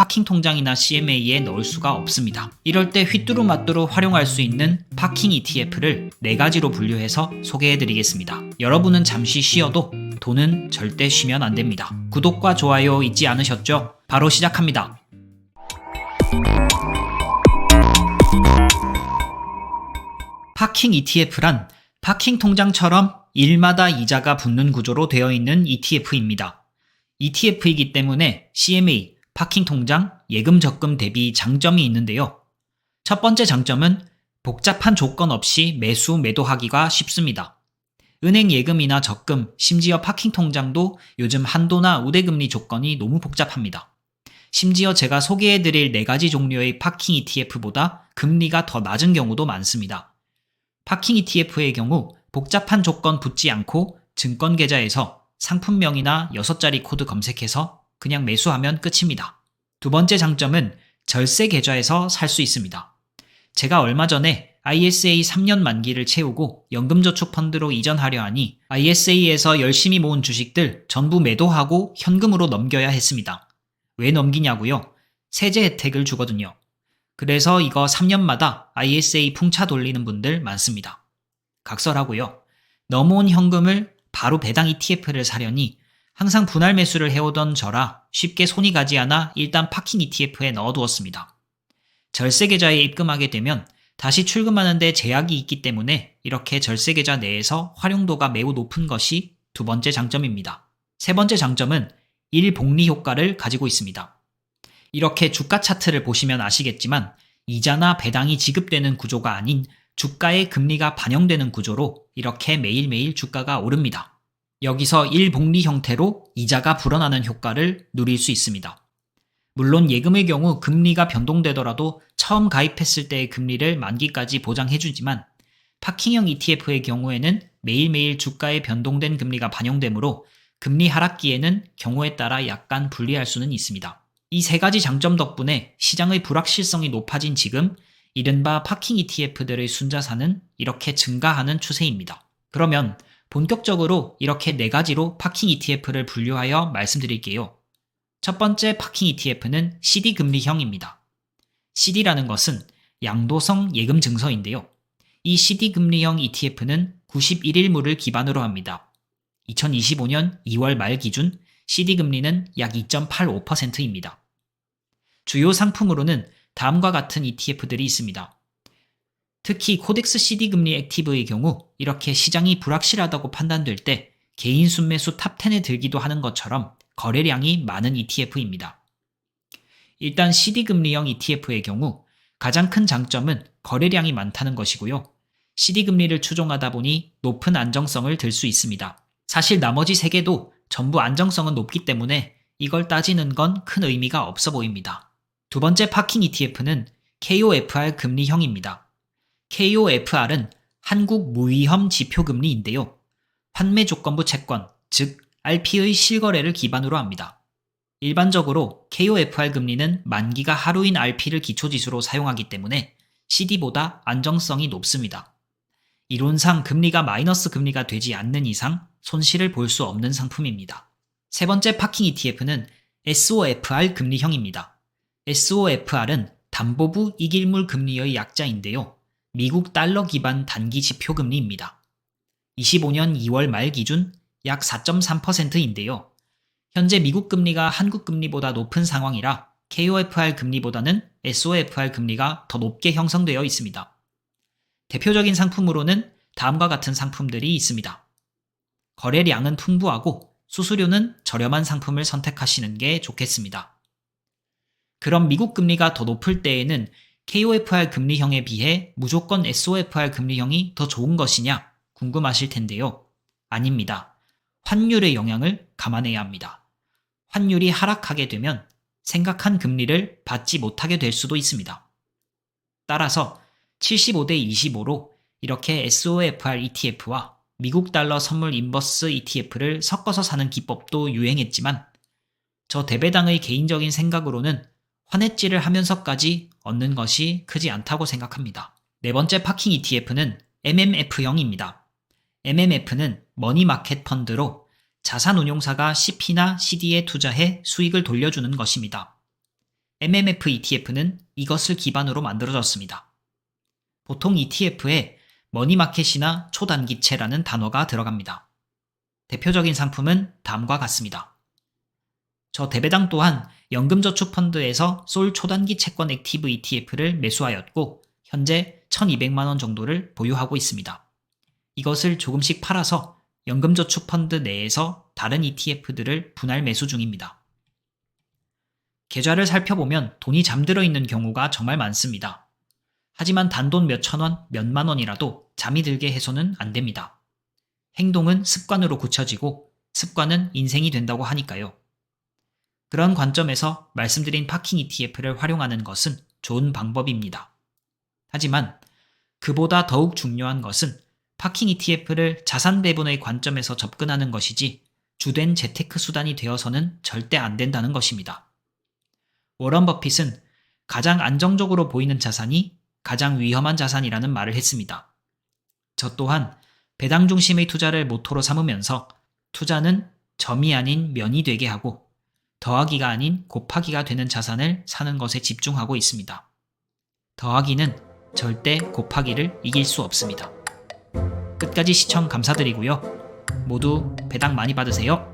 파킹 통장이나 CMA에 넣을 수가 없습니다. 이럴 때 휘뚜루마뚜루 활용할 수 있는 파킹 ETF를 네 가지로 분류해서 소개해 드리겠습니다. 여러분은 잠시 쉬어도 돈은 절대 쉬면 안 됩니다. 구독과 좋아요 잊지 않으셨죠? 바로 시작합니다. 파킹 ETF란 파킹 통장처럼 일마다 이자가 붙는 구조로 되어 있는 ETF입니다. ETF이기 때문에 CMA, 파킹 통장, 예금 적금 대비 장점이 있는데요. 첫 번째 장점은 복잡한 조건 없이 매수, 매도하기가 쉽습니다. 은행 예금이나 적금, 심지어 파킹 통장도 요즘 한도나 우대금리 조건이 너무 복잡합니다. 심지어 제가 소개해드릴 네 가지 종류의 파킹 ETF보다 금리가 더 낮은 경우도 많습니다. 파킹 ETF의 경우 복잡한 조건 붙지 않고 증권 계좌에서 상품명이나 6자리 코드 검색해서 그냥 매수하면 끝입니다. 두 번째 장점은 절세 계좌에서 살 수 있습니다. 제가 얼마 전에 ISA 3년 만기를 채우고 연금저축 펀드로 이전하려 하니 ISA에서 열심히 모은 주식들 전부 매도하고 현금으로 넘겨야 했습니다. 왜 넘기냐고요? 세제 혜택을 주거든요. 그래서 이거 3년마다 ISA 풍차 돌리는 분들 많습니다. 각설하고요. 넘어온 현금을 바로 배당 ETF를 사려니 항상 분할 매수를 해오던 저라 쉽게 손이 가지 않아 일단 파킹 ETF에 넣어두었습니다. 절세 계좌에 입금하게 되면 다시 출금하는데 제약이 있기 때문에 이렇게 절세 계좌 내에서 활용도가 매우 높은 것이 두 번째 장점입니다. 세 번째 장점은 일복리 효과를 가지고 있습니다. 이렇게 주가 차트를 보시면 아시겠지만 이자나 배당이 지급되는 구조가 아닌 주가의 금리가 반영되는 구조로 이렇게 매일매일 주가가 오릅니다. 여기서 일복리 형태로 이자가 불어나는 효과를 누릴 수 있습니다. 물론 예금의 경우 금리가 변동되더라도 처음 가입했을 때의 금리를 만기까지 보장해주지만 파킹형 ETF의 경우에는 매일매일 주가에 변동된 금리가 반영되므로 금리 하락기에는 경우에 따라 약간 불리할 수는 있습니다. 이 세 가지 장점 덕분에 시장의 불확실성이 높아진 지금 이른바 파킹 ETF들의 순자산은 이렇게 증가하는 추세입니다. 그러면 본격적으로 이렇게 네 가지로 파킹 ETF를 분류하여 말씀드릴게요. 첫 번째 파킹 ETF는 CD 금리형입니다. CD라는 것은 양도성 예금 증서인데요. 이 CD 금리형 ETF는 91일물을 기반으로 합니다. 2025년 2월 말 기준 CD 금리는 약 2.85%입니다. 주요 상품으로는 다음과 같은 ETF들이 있습니다. 특히 코덱스 CD 금리 액티브의 경우 이렇게 시장이 불확실하다고 판단될 때 개인 순매수 탑10에 들기도 하는 것처럼 거래량이 많은 ETF입니다. 일단 CD 금리형 ETF의 경우 가장 큰 장점은 거래량이 많다는 것이고요. CD 금리를 추종하다 보니 높은 안정성을 들 수 있습니다. 사실 나머지 세 개도 전부 안정성은 높기 때문에 이걸 따지는 건 큰 의미가 없어 보입니다. 두 번째 파킹 ETF는 KOFR 금리형입니다. KOFR은 한국 무위험 지표금리인데요. 환매 조건부 채권, 즉 RP의 실거래를 기반으로 합니다. 일반적으로 KOFR 금리는 만기가 하루인 RP를 기초지수로 사용하기 때문에 CD보다 안정성이 높습니다. 이론상 금리가 마이너스 금리가 되지 않는 이상 손실을 볼 수 없는 상품입니다. 세 번째 파킹 ETF는 SOFR 금리형입니다. SOFR은 담보부 이길물 금리의 약자인데요. 미국 달러 기반 단기 지표 금리입니다. 25년 2월 말 기준 약 4.3%인데요. 현재 미국 금리가 한국 금리보다 높은 상황이라 KOFR 금리보다는 SOFR 금리가 더 높게 형성되어 있습니다. 대표적인 상품으로는 다음과 같은 상품들이 있습니다. 거래량은 풍부하고 수수료는 저렴한 상품을 선택하시는 게 좋겠습니다. 그럼 미국 금리가 더 높을 때에는 KOFR 금리형에 비해 무조건 SOFR 금리형이 더 좋은 것이냐 궁금하실 텐데요. 아닙니다. 환율의 영향을 감안해야 합니다. 환율이 하락하게 되면 생각한 금리를 받지 못하게 될 수도 있습니다. 따라서 75대 25로 이렇게 SOFR ETF와 미국 달러 선물 인버스 ETF를 섞어서 사는 기법도 유행했지만 저 대배당의 개인적인 생각으로는 환해지를 하면서까지 얻는 것이 크지 않다고 생각합니다. 네 번째 파킹 ETF는 MMF형입니다. MMF는 머니마켓 펀드로 자산운용사가 CP나 CD에 투자해 수익을 돌려주는 것입니다. MMF ETF는 이것을 기반으로 만들어졌습니다. 보통 ETF에 머니마켓이나 초단기채라는 단어가 들어갑니다. 대표적인 상품은 다음과 같습니다. 저 대배당 또한 연금저축펀드에서 솔 초단기 채권 액티브 ETF를 매수하였고 현재 1200만원 정도를 보유하고 있습니다. 이것을 조금씩 팔아서 연금저축펀드 내에서 다른 ETF들을 분할 매수 중입니다. 계좌를 살펴보면 돈이 잠들어 있는 경우가 정말 많습니다. 하지만 단돈 몇천 원, 몇만 원이라도 잠이 들게 해서는 안 됩니다. 행동은 습관으로 굳혀지고 습관은 인생이 된다고 하니까요. 그런 관점에서 말씀드린 파킹 ETF를 활용하는 것은 좋은 방법입니다. 하지만 그보다 더욱 중요한 것은 파킹 ETF를 자산 배분의 관점에서 접근하는 것이지 주된 재테크 수단이 되어서는 절대 안 된다는 것입니다. 워런 버핏은 가장 안정적으로 보이는 자산이 가장 위험한 자산이라는 말을 했습니다. 저 또한 배당 중심의 투자를 모토로 삼으면서 투자는 점이 아닌 면이 되게 하고 더하기가 아닌 곱하기가 되는 자산을 사는 것에 집중하고 있습니다. 더하기는 절대 곱하기를 이길 수 없습니다. 끝까지 시청 감사드리고요. 모두 배당 많이 받으세요.